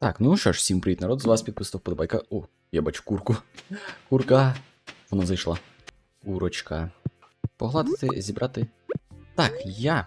Так, ну що ж, всім привіт, народ, з вас підписав подобайка. О, я бачу курку. Курка. Вона зайшла. Курочка. Погладити, зібрати. Так, я.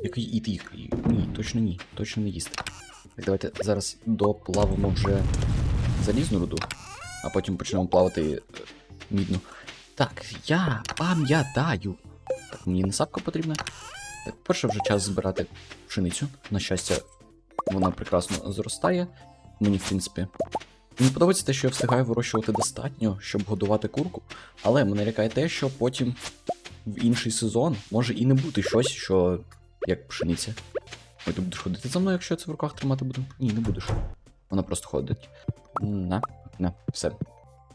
Який і ти. Ні, точно ні. Точно не їсти. Так, давайте зараз доплавимо вже залізну руду, а потім почнемо плавати е, мідну. Так, я пам'ятаю. Так, мені не сапка потрібна. Так, перше вже час збирати пшеницю. На щастя, вона прекрасно зростає. Мені, в принципі. Мені подобається те, що я встигаю вирощувати достатньо, щоб годувати курку, але мене лякає те, що потім в інший сезон може і не бути щось, що як пшениця. Ой, ти будеш ходити за мною, якщо я це в руках тримати буду? Ні, не будеш. Вона просто ходить. На, на, все.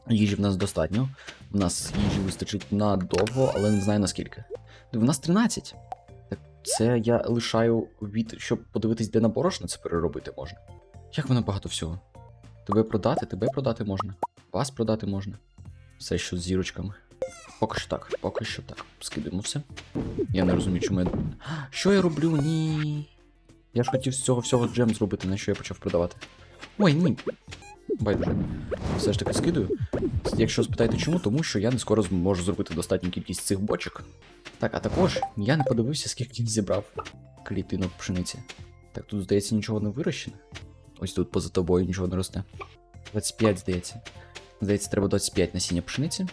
Їжі в нас достатньо. У нас їжі вистачить надовго, але не знаю наскільки. В нас 13. Це я лишаю від, щоб подивитись, де на борошно це переробити можна. Як воно багато всього? Тебе продати, тебе продати можна. Вас продати можна. Все, що з зірочками. Поки що так, поки що так. Скидуємо все. Я не розумію, чому я. Що я роблю? Ні. Я ж хотів з цього всього джем зробити, на що я почав продавати. Ой, ні. Байдуже. Все ж таки скидаю. Якщо спитаєте чому, тому що я не скоро зможу зробити достатню кількість цих бочок. Так, а також я не подивився, скільки він зібрав клітинок пшениці. Так, тут, здається, нічого не вирощено. Ось тут поза тобою нічого не росте. 25, здається. Здається, треба 25 насіння пшениці.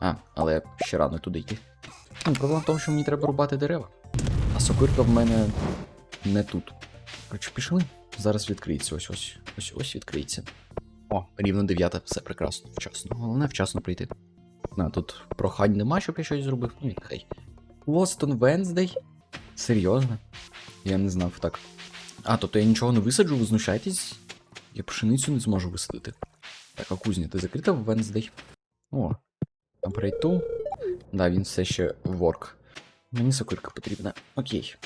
А, але ще рано туди йти. Ну, проблема в тому, що мені треба рубати дерева. А сокирка в мене не тут. Коротше, пішли. Зараз відкриється. Ось ось. Ось ось відкриється. О, рівно 9, все прекрасно, вчасно. Головне вчасно прийти. На, тут прохань нема, щоб я щось зробив. Ну, і нехай. Лостон Венздей? Серйозно? Я не знав так. А, тобто я нічого не висаджу, ви знущаєтесь? Я пшеницю не зможу висадити. Так, а кузня, ти закрита в Венздей? О, апрейту. Да, він все ще ворк. Мені сокирка потрібна. Окей.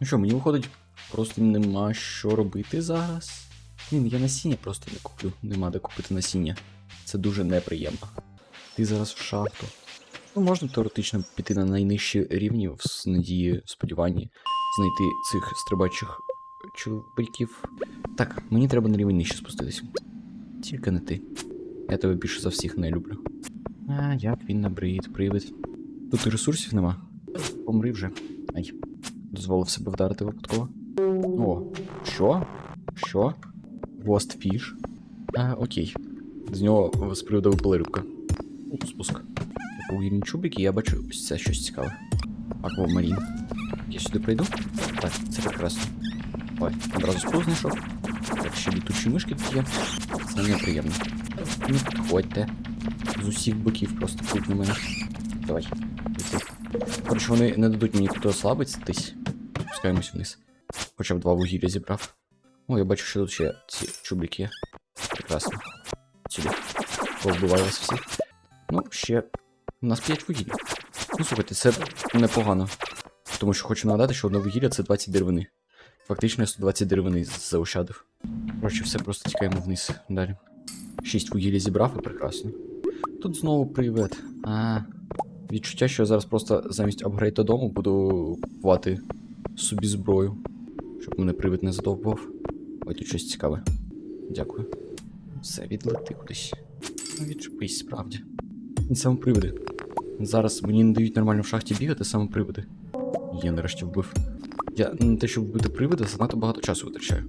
Ну що, мені виходить, просто нема що робити зараз. Блін, я насіння просто не куплю. Нема де купити насіння. Це дуже неприємно. Ти зараз в шахту. Ну, можна теоретично піти на найнижчі рівні в надії, сподіванні, знайти цих стрибачих чоловіків. Так, мені треба на рівень нижче спуститись. Тільки не ти. Я тебе більше за всіх не люблю. А, як він набрид, привид. Тут і ресурсів нема. Помри вже. Ай. Дозволив себе вдарити випадково. О, що? Що? Ghost Fish? А, окей. З нього з приводу випала рибка. Спуск. Вугільні чубики, я бачу ось це щось цікаве. Аквамарін. Я сюди прийду? Так, це прекрасно. Ой, одразу спуск знайшов. Так, ще літучі мишки тут є. Це неприємно. Не підходьте. З усіх боків просто тут на мене. Давай. Лети. Коротше, вони не дадуть мені тут ослабитись. Спускаємось вниз. Хоча б два вугілля зібрав. О, я бачу, що тут ще ці чубрики є. Прекрасно. Сюди. Повбиваю вас всіх. Ну, ще. У нас 5 вугілля. Ну, слухайте, це непогано. Тому що хочу нагадати, що одне вугілля це 20 деревини. Фактично я 120 деревини заощадив. Коротше, все просто тікаємо вниз далі. 6 вугілля зібрав і прекрасно. Тут знову привид. А. Відчуття, що я зараз просто замість апгрейда дому буду купувати собі зброю. Щоб мене привид не задовбав. Ой, тут щось цікаве. Дякую. Все, відлети кудись. Ну, відчепись, справді. І саме привиди. Зараз мені не дають нормально в шахті бігати, саме привиди. Я нарешті вбив. Я на те, щоб вбити привида, занадто багато часу витрачаю.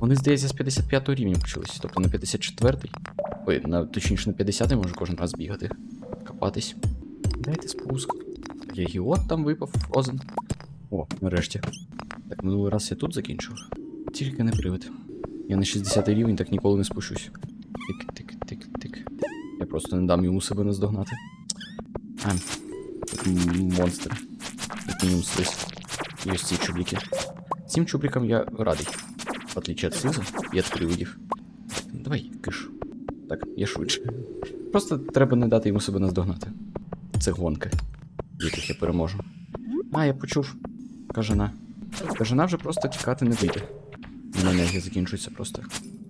Вони, здається, з 55 рівня почались, тобто на 54-й. Ой, на, точніше на 50-й може кожен раз бігати. Копатись. Дайте спуск. Я гіот там випав, фрозен. О, нарешті. Так, минулий раз я тут закінчив. Тільки не привид. Я на 60 рівень так ніколи не спущусь. Тик, тик, тик, тик. Я просто не дам йому себе наздогнати. А, монстр. Як мінімум слизь. І ось ці чубліки. Цим чублікам я радий. В отличие от слизу і від привидів. Давай, киш. Так, я швидше. Просто треба не дати йому себе наздогнати. Це гонки, в яких я переможу. А, я почув. Кажана. Кажана вже просто чекати не вийде. У мене енергія закінчується просто.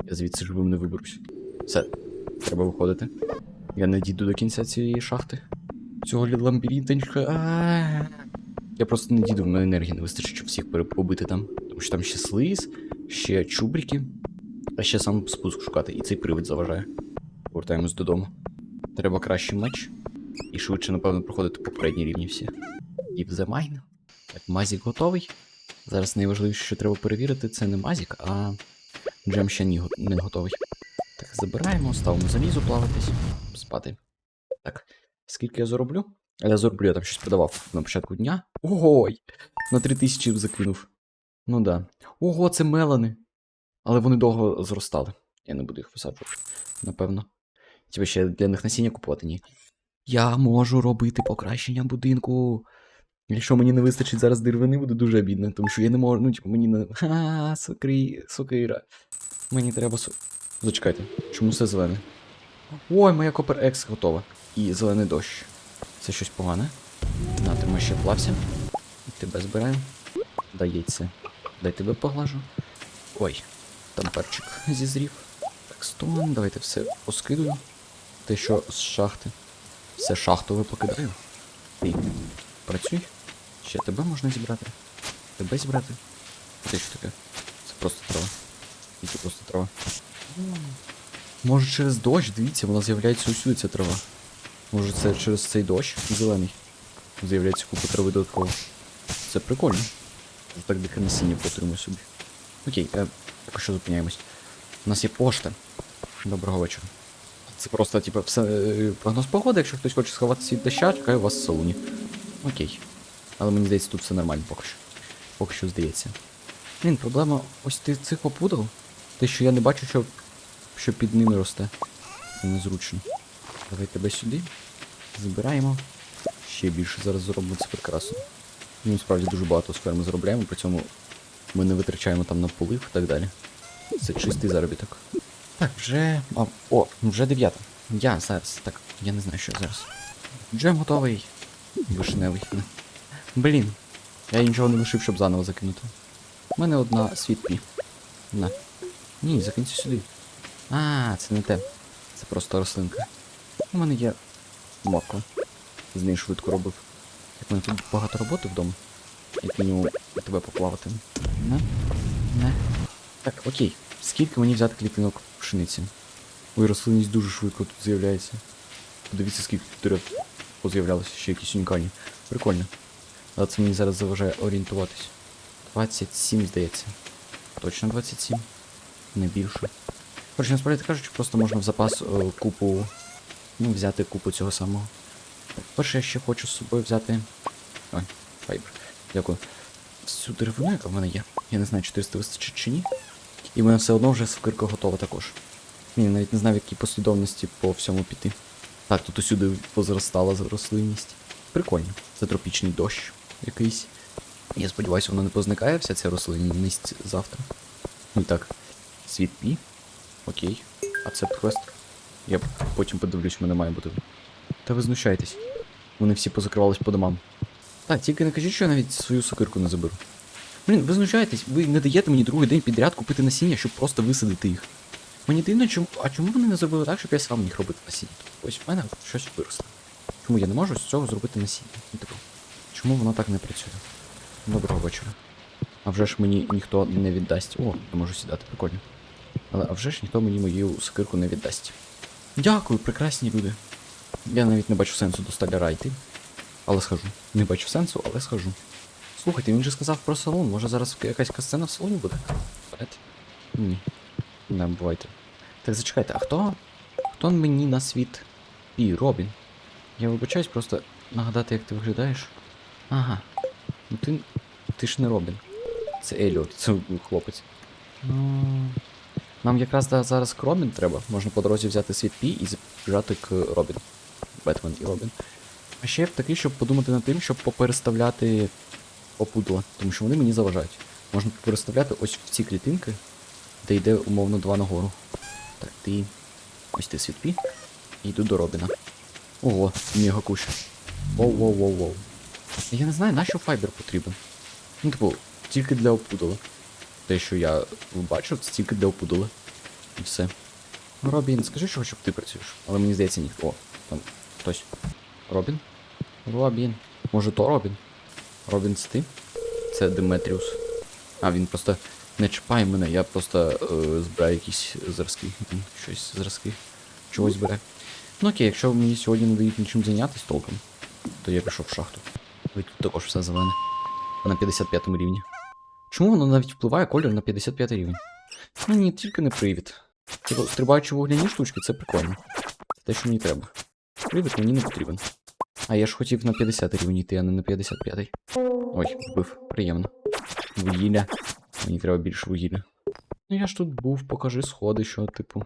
Я звідси живим не виберусь. Все, треба виходити. Я не дійду до кінця цієї шахти. Цього ламбірінтончика. Я просто не дійду, в мене енергії не вистачить, щоб всіх побити там. Тому що там ще слиз, ще чубрики. А ще сам спуск шукати, і цей привид заважає. Повертаємось додому. Треба кращий меч. І швидше, напевно, проходити попередні рівні всі. І в Mine. Так, Мазік готовий. Зараз найважливіше, що треба перевірити, це не Мазік, а джем ще не готовий. Так, забираємо, ставимо залізо плаватись, спати. Так, скільки я зароблю? Я зароблю, я там щось продавав на початку дня. Ой! На 3000 закинув. Ну да. Ого, це мелани. Але вони довго зростали. Я не буду їх висаджувати, напевно. Типа ще для них насіння купувати, ні. Я можу робити покращення будинку. Якщо мені не вистачить зараз деревини, буде дуже обідно, тому що я не можу. Ну, типу, мені не. Ха, сокри, сокира. Мені треба. Зачекайте, чому все зелене? Ой, моя Копер Екс готова. І зелений дощ. Це щось погане. На, тримай ще плався. Тебе збираємо. Дай яйце. Дай тебе поглажу. Ой, там перчик зізрів. Так, стон, давайте все поскидую. Те, що з шахти. Все шахтове покидаю. Ти працюй. Ще тебе можна зібрати. Тебе зібрати. Це що таке? Це просто трава. Тільки просто трава. Може через дощ, дивіться, вона з'являється усюди ця трава. Може це через цей дощ зелений. З'являється купа трави додатково. Це прикольно. Так дихе насіння потримую собі. Окей, е, поки що зупиняємось. У нас є пошта. Доброго вечора. Це просто, типу, все, е, прогноз погоди, якщо хтось хоче сховатися від доща, чекаю вас в салоні. Окей. Але мені здається, тут все нормально поки що. Поки що здається. Блін, проблема ось ти цих опудал. Те, що я не бачу, що, що під ними росте. Це незручно. Давай тебе сюди. Забираємо. Ще більше зараз зробимо це прекрасно. Ну, справді дуже багато з ферми заробляємо, при цьому ми не витрачаємо там на полив і так далі. Це чистий заробіток. Так, вже. А, о, вже дев'ята. Я зараз. Так, я не знаю, що зараз. Джем готовий. Вишневий. Блін. Я нічого не лишив, щоб заново закинути. У мене одна світпі. На. Ні, закинься сюди. А, це не те. Це просто рослинка. У мене є морква. З нею швидко робив. Як мене тут багато роботи вдома. Як мінімум тебе поплавати. Не? Не. Так, окей. Скільки мені взяти клітинок пшениці? Ой, рослинність дуже швидко тут з'являється. Подивіться, скільки тут дерев поз'являлося, ще якісь унікальні. Прикольно. Але це мені зараз заважає орієнтуватись. 27, здається. Точно 27. Не більше. Коротше, насправді кажучи, просто можна в запас е, купу. Ну, взяти купу цього самого. Перше я ще хочу з собою взяти. Ой, файбер. Дякую. Всю деревину, яка в мене є. Я не знаю, 400 вистачить чи ні. І в мене все одно вже скирка готова також. Ні, навіть не знаю, в якій послідовності по всьому піти. Так, тут усюди позростала рослинність. Прикольно. Це тропічний дощ якийсь. Я сподіваюся, воно не позникає вся ця рослинність завтра. Ну так. Світ пі. Окей. А це квест. Я потім подивлюсь, мене має бути. Та ви знущаєтесь. Вони всі позакривались по домам. Так, тільки не кажіть, що я навіть свою сокирку не заберу. Блін, ви знущаєтесь, ви не даєте мені другий день підряд купити насіння, щоб просто висадити їх. Мені дивно, чому. А чому вони не зробили так, щоб я сам міг робити насіння? Ось в мене щось виросло. Чому я не можу з цього зробити насіння? Ну, типу, чому воно так не працює? Доброго вечора. А вже ж мені ніхто не віддасть. О, я можу сідати, прикольно. Але а вже ж ніхто мені мою сокирку не віддасть. Дякую, прекрасні люди. Я навіть не бачу сенсу до столяра йти. Але схожу. Не бачу сенсу, але схожу. Слухайте, він же сказав про салон. Може зараз якась касцена в салоні буде? Ні. Не бувайте. Так зачекайте, а хто? Хто мені на світ? І Робін. Я вибачаюсь просто нагадати, як ти виглядаєш. Ага. Ну ти. Ти ж не Робін. Це Еліот, це хлопець. Ну. Нам якраз да, зараз к Робін треба. Можна по дорозі взяти світ Пі і збіжати к Робін. Бетмен і Робін. А ще я такий, щоб подумати над тим, щоб попереставляти опудла, тому що вони мені заважають. Можна переставляти ось в ці клітинки, де йде умовно два нагору. Так, ти. Ось ти світпі. І йду до Робіна. Ого, мега кущ. Воу-воу-воу-воу. Я не знаю, на що файбер потрібен. Ну, типу, тільки для опудала. Те, що я це тільки для опудала. І все. Робін, скажи, що щоб ти працюєш. Але мені здається, ніхто. О, там хтось. Робін? Робін. Може то Робін? Робін це ти? Це Деметріус. А, він просто Не чіпай мене, я просто е, збираю якісь зразки. Щось зразки. Чогось збираю. Ну окей, якщо мені сьогодні не дають нічим зайнятися толком, то я пішов в шахту. Ой, тут також все зелене. На 55 рівні. Чому воно навіть впливає колір на 55 рівень? Ну ні, тільки не привід. Типу, стрибаючи вогняні штучки, це прикольно. Це те, що мені треба. Привід мені не потрібен. А я ж хотів на 50 рівень йти, а не на 55. Ой, вбив, приємно. Вугілля. Мені треба більше вугілля. Ну я ж тут був, покажи сходи, що, типу.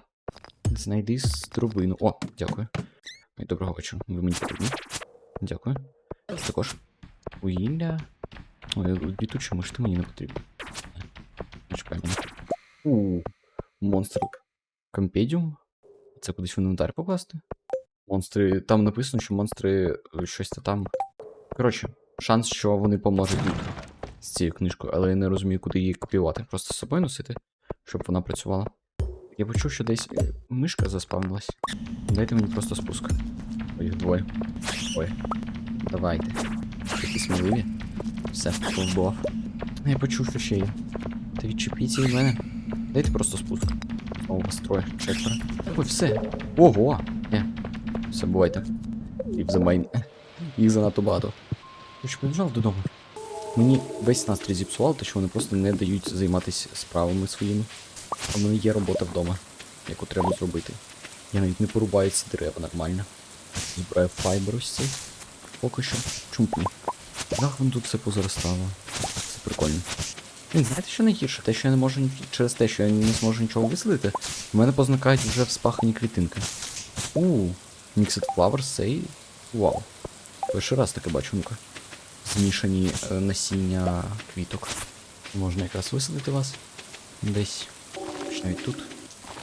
Знайди струбину. О, дякую. Доброго вечора. Ви мені потрібні. Дякую. Також. Вугілля. Ой, літуча миш, ти мені не потрібна. Не чекай мене. У, монстр. Компедіум. Це кудись в інвентар покласти? Монстри. Там написано, що монстри е, щось та там. Коротше, шанс, що вони поможуть з цією книжкою, але я не розумію, куди її копіювати. Просто з собою носити, щоб вона працювала. Я почув, що десь е, мишка заспавнилась. Дайте мені просто спуск. Ой, двоє. Ой. Давайте. Такі сміливі. Все, повбував. Я почув, що ще є. Та відчепіться від мене. Дайте просто спуск. Знову вас троє, четверо. Ой, все. Ого! Є. Все, бувайте. І замайн. Їх занадто багато. Хоч побіжав додому. Мені весь настрій зіпсувало, те, що вони просто не дають займатися справами своїми. А в мене є робота вдома, яку треба зробити. Я навіть не порубаю ці дерева нормально. Збираю файбер ось цей. Поки що. Чому воно тут все позаростало. Це прикольно. Блін, знаєте, що найгірше? Те, що я не можу через те, що я не зможу нічого висадити, в мене позникають вже вспахані клітинки. У, Mixed Flowers, цей. Вау. Перший раз таке бачу, ну-ка. Змішані е, насіння квіток. Можна якраз висадити вас. Десь. Навіть тут.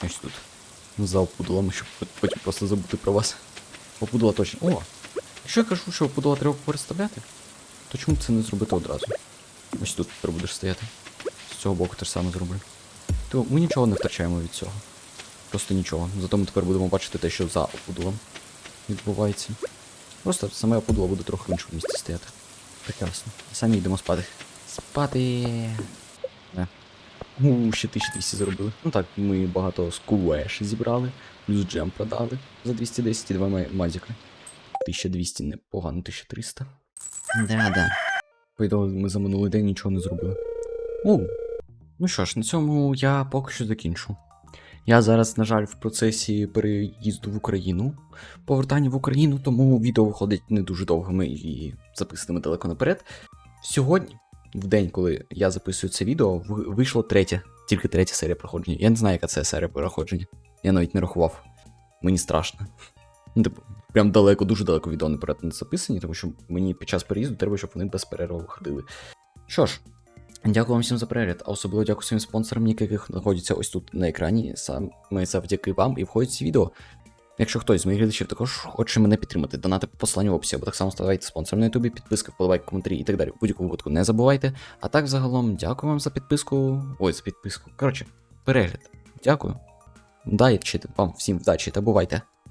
Ось тут. За опудолами, щоб потім просто забути про вас. Опудола точно. О! Якщо я кажу, що опудола треба переставляти, то чому це не зробити одразу? Ось тут тепер будеш стояти. З цього боку те ж саме зроблю. То ми нічого не втрачаємо від цього. Просто нічого. Зато ми тепер будемо бачити те, що за опудолом відбувається. Просто саме опудоло буде трохи в іншому місці стояти. Прекрасно. Самі йдемо спати. Спати. Не. У, ще 1200 заробили. Ну так, ми багато скулеш зібрали, плюс джем продали за 210 і два мазіка. 1200 непогано, 1300. Да-да. По ми за минулий день нічого не зробили. О, ну що ж, на цьому я поки що закінчу. Я зараз, на жаль, в процесі переїзду в Україну, повертання в Україну, тому відео виходить не дуже довгими і записаними далеко наперед. Сьогодні, в день, коли я записую це відео, вийшло третя, тільки третя серія проходження. Я не знаю, яка це серія проходження. Я навіть не рахував. Мені страшно. Прям далеко, дуже далеко наперед не записані, тому що мені під час переїзду треба, щоб вони без перерви виходили. Що ж, дякую вам всім за перегляд, а особливо дякую своїм спонсорам, яких знаходяться ось тут на екрані. Саме завдяки вам і входять ці відео. Якщо хтось з моїх глядачів також хоче мене підтримати, донати по посиланню в описі, або так само ставайте спонсором на ютубі, підписки, вподобайки, коментарі і так далі. В будь-якому випадку не забувайте. А так загалом, дякую вам за підписку. Ой, за підписку. Коротше, перегляд. Дякую. Дайте вам всім вдачі та бувайте.